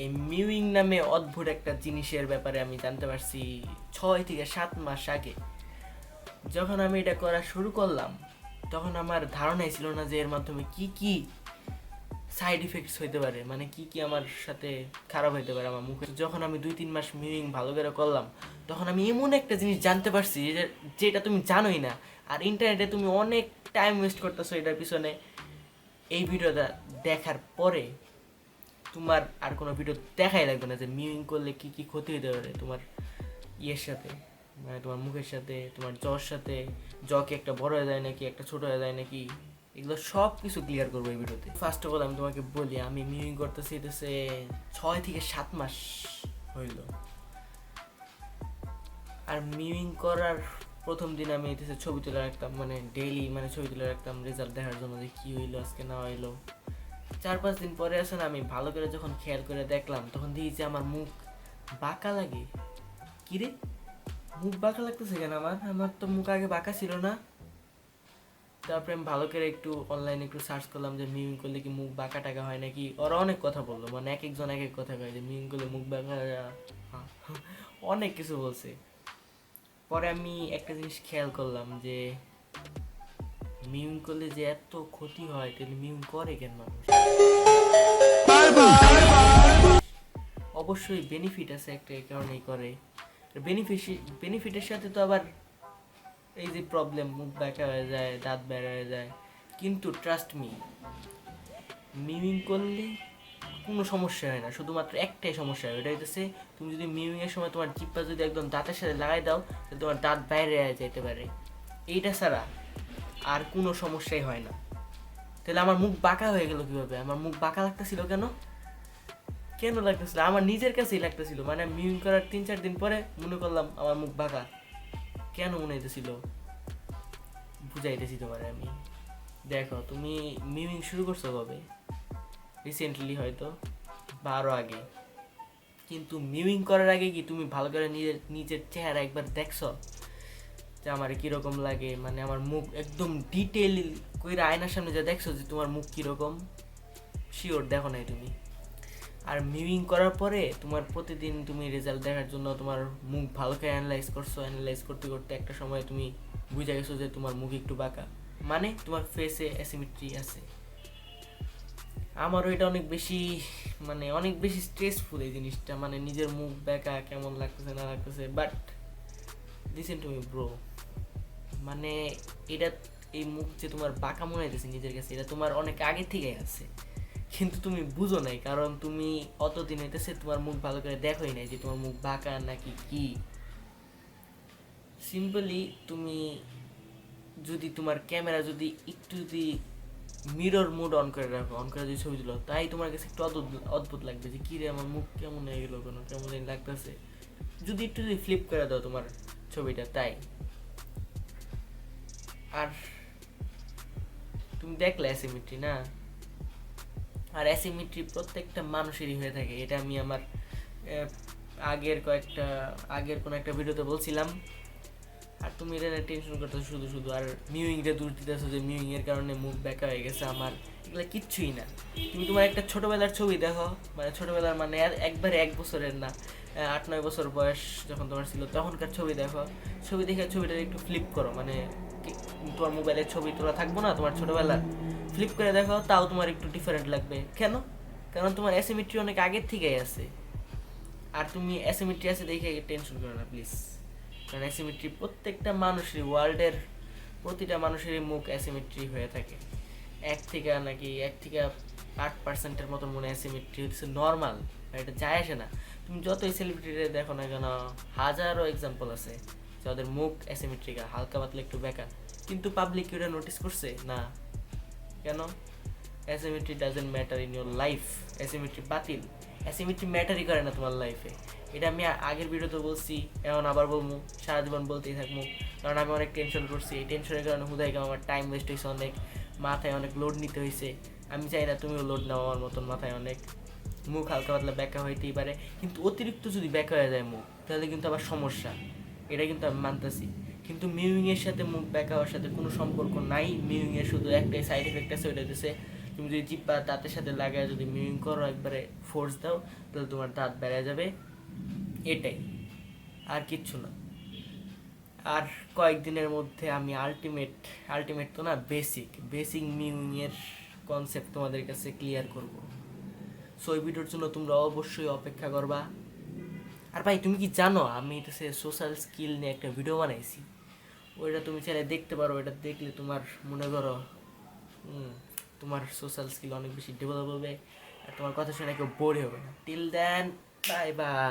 এই মিউইং নামে অদ্ভুত একটা জিনিসের ব্যাপারে আমি জানতে পারছি ছয় থেকে সাত মাস আগে। যখন আমি এটা করা শুরু করলাম, তখন আমার ধারণাই ছিল না যে এর মাধ্যমে কি কি সাইড ইফেক্টস হইতে পারে মানে কি কি আমার সাথে খারাপ হইতে পারে আমার মুখে। যখন আমি দুই, তিন মাস মিউইং ভালো করে করলাম, তখন আমি এমন একটা জিনিস জানতে পারছি যে- যেটা তুমি জানোই না। আর ইন্টারনেটে তুমি অনেক টাইম ওয়েস্ট করতেছো এটার পিছনে। এই ভিডিওটা দেখার পরে তোমার আর কোনো ভিডিও দেখাই লাগবে না যে মিউইং করলে কি কি ক্ষতি হতে পারে তোমার ইয়ের সাথে মানে তোমার মুখের সাথে, তোমার জ্বর সাথে জ কি একটা বড় হয়ে যায় নাকি, একটা ছোট হয়ে যায় নাকি, এগুলো সব কিছু ক্লিয়ার করব এই ভিডিওতে ফার্স্ট অফ অল আমি তোমাকে বলি, আমি মিউইং করতেছি এতেছে ছয় থেকে সাত মাস হইল। আর মিউইং করার প্রথম দিন আমি এতেছে ছবি তুলে রাখতাম মানে ডেইলি মানে ছবি তুলে রাখতাম রেজাল্ট দেখার জন্য যে কী হইল, আজকে না হইল। চার পাঁচ দিন পরে আসে না আমি ভালো করে যখন খেয়াল করে দেখলাম, তখন দেখি যে আমার মুখ বাঁকা লাগে। কি রে? মুখ বাঁকা লাগতেছে কেন আমার? আমার তো মুখ আগে বাঁকা ছিল না। তারপরে আমি ভালো করে একটু অনলাইনে একটু সার্চ করলাম যে মিউং করলে কি মুখ বাঁকা টাকা হয় নাকি? ওরা অনেক কথা বলল মানে এক একজন এক এক কথা কয় যে মিউং করলে মুখ বাঁকা অনেক কিছু বলছে। পরে আমি একটা জিনিস খেয়াল করলাম যে মিউং করলে যে এত ক্ষতি হয়, তাহলে মিউং করে কেন মানুষ? অবশ্যই বেনিফিট আছে একটা এই কারণেই করে বেনিফিট বেনিফিটের সাথে তো আবার এই যে প্রবলেম মুখ ব্যাকা হয়ে যায়, দাঁত বেড়া হয়ে যায়। কিন্তু ট্রাস্ট মি মিউইং করলে কোনো সমস্যা হয় না, শুধুমাত্র একটাই সমস্যা হয়। ওটা হচ্ছে তুমি যদি এর সময় তোমার জিপ্পা যদি একদম দাঁতের সাথে লাগাই দাও, তাহলে তোমার দাঁত বাইরে যেতে পারে। এইটা ছাড়া আর কোনো সমস্যাই হয় না। তাহলে আমার মুখ বাঁকা হয়ে গেল কীভাবে? আমার মুখ বাঁকা লাগতেছিল কেন? কেন লাগতেছিল? আমার নিজের কাছেই লাগতেছিল। মানে মিউইং করার তিন চার দিন পরে মনে করলাম আমার মুখ বাঁকা। কেন মনে হইতেছিল? বুঝাইতেছি তোমার আমি। দেখো, তুমি মিউইং শুরু করছ কবে? রিসেন্টলি হয়তো, বা আরও আগে। কিন্তু মিউইং করার আগে কি তুমি ভালো করে নিজের নিজের চেহারা একবার দেখছ? যে আমার কীরকম লাগে মানে আমার মুখ একদম ডিটেল কইরা আয়নার সামনে যা দেখছ যে তোমার মুখ কীরকম শিওর দেখো নাই তুমি। আর মিউইং করার পরে তোমার প্রতিদিন তুমি রেজাল্ট দেখার জন্য তোমার মুখ ভালো করে অ্যানালাইজ করছ অ্যানালাইজ করতে করতে একটা সময় তুমি বুঝে গেছো যে তোমার মুখ একটু বাঁকা। মানে তোমার ফেসে অ্যাসিমেট্রি আছে। আমারও এটা অনেক বেশি মানে অনেক বেশি স্ট্রেসফুল এই জিনিসটা মানে নিজের মুখ বেঁকা কেমন লাগতেছে না লাগতেছে but listen to me bro মানে এটা, এই মুখ যে তোমার বাঁকা মনে হইতেছে নিজের কাছে, এটা তোমার অনেক আগে থেকে আছে। কিন্তু তুমি বুঝো নাই, কারণ তুমি অতদিন হইতেছে তোমার মুখ ভালো করে দেখোই নাই যে তোমার মুখ বাঁকা নাকি কি। সিম্পলি তুমি যদি তোমার ক্যামেরা যদি একটু যদি মিরর মোড অন করে রাখো অন করে যদি ছবি তুলো, তাই তোমার কাছে একটু অদ্ভুত অদ্ভুত লাগবে যে কী রে আমার মুখ কেমন হয়ে গেলো কেন, কেমন লাগতেছে। যদি একটু যদি ফ্লিপ করে দাও তোমার ছবিটা, তাই। আর তুমি দেখলে অ্যাসিমেট্রি না? আর অ্যাসিমেট্রি প্রত্যেকটা মানুষেরই হয়ে থাকে। এটা আমি আমার আগের কয়েকটা, আগের কোনো একটা ভিডিওতে বলছিলাম। আর তুমি এটা নিয়ে টেনশন করতেছো শুধু শুধু। আর মিউইংটা দূর দিতেছো যে মিউইংয়ের কারণে মুখ বেঁকা হয়ে গেছে আমার। এগুলো কিচ্ছুই না। তুমি তোমার একটা ছোটবেলার ছবি দেখো। মানে ছোটবেলার মানে একবারে এক বছরের না। আট, নয় বছর বয়স যখন তোমার ছিল, তখনকার ছবি দেখো। ছবি দেখে ছবিটা একটু ফ্লিপ করো। মানে তোমার মোবাইলের ছবি তোলা থাকব না, তোমার ছোটবেলার ফ্লিপ করে দেখো, তাও তোমার একটু ডিফারেন্ট লাগবে। কেন? কারণ তোমার অ্যাসিমেট্রি অনেক আগের থেকেই আছে। আর তুমি অ্যাসিমেট্রি আছে দেখে টেনশন করো না প্লিজ কারণ অ্যাসিমেট্রি প্রত্যেকটা মানুষেরই ওয়ার্ল্ডের প্রতিটা মানুষেরই মুখ অ্যাসিমেট্রি হয়ে থাকে। এক থেকে নাকি, এক থেকে আট পার্সেন্টের মতো মনে অ্যাসিমেট্রি হচ্ছে নর্মাল এটা যায় আসে না। তুমি যতই সেলিব্রিটিরে দেখো না কেন, হাজারো এক্সাম্পল আছে। যাদের মুখ অ্যাসিমেট্রিকা হালকা পাতলা একটু বেকা। কিন্তু পাবলিক এটা নোটিস করছে? না। কেন? Asymmetry doesn't matter in your life asymmetry বাতিল। অ্যাসিমেট্রি ম্যাটারই করে না তোমার লাইফে এটা আমি আগের ভিডিওতে বলছি, এখন আবার বলব। সারা জীবন বলতেই থাকব। কারণ আমি অনেক টেনশন করছি। এই টেনশনের কারণে হুদাই আমার টাইম ওয়েস্ট হয়েছে অনেক। মাথায় অনেক লোড নিতে হয়েছে। আমি চাই না তুমিও লোড নাও আমার মতন মাথায় অনেক। মুখ হালকা পাতলা ব্যাকা হইতেই পারে। কিন্তু অতিরিক্ত যদি ব্যাকা হয়ে যায় মুখ, তাহলে কিন্তু আবার সমস্যা। এটা কিন্তু আমি মানতেছি। কিন্তু মিউইং এর সাথে মুখ ব্যাকা হওয়ার সাথে কোনো সম্পর্ক নাই। মিউইং এর শুধু একটাই সাইড এফেক্ট আছে, ওইটা হচ্ছে তুমি যদি জিব্বা দাঁতের সাথে লাগায় যদি মিউইং করো, একবারে ফোর্স দাও, তাহলে তোমার দাঁত বেড়ে যাবে। এটাই। আর কিচ্ছু না। আর কয়েকদিনের মধ্যে আমি আলটিমেট আলটিমেট তো না বেসিক বেসিক মিউইংয়ের কনসেপ্ট তোমাদের কাছে ক্লিয়ার করব। সো এই ভিডিওর জন্য তোমরা অবশ্যই অপেক্ষা করবা। আর ভাই, তুমি কি জানো, আমি এটা সে সোশ্যাল স্কিল নিয়ে একটা ভিডিও বানাইছি। ওইটা তুমি চাইলে দেখতে পারো এটা দেখলে তোমার মনে করো তোমার সোশ্যাল স্কিল অনেক বেশি ডেভেলপ হবে আর তোমার কথা শুনে কেউ বোর হবে না। Till then bye bye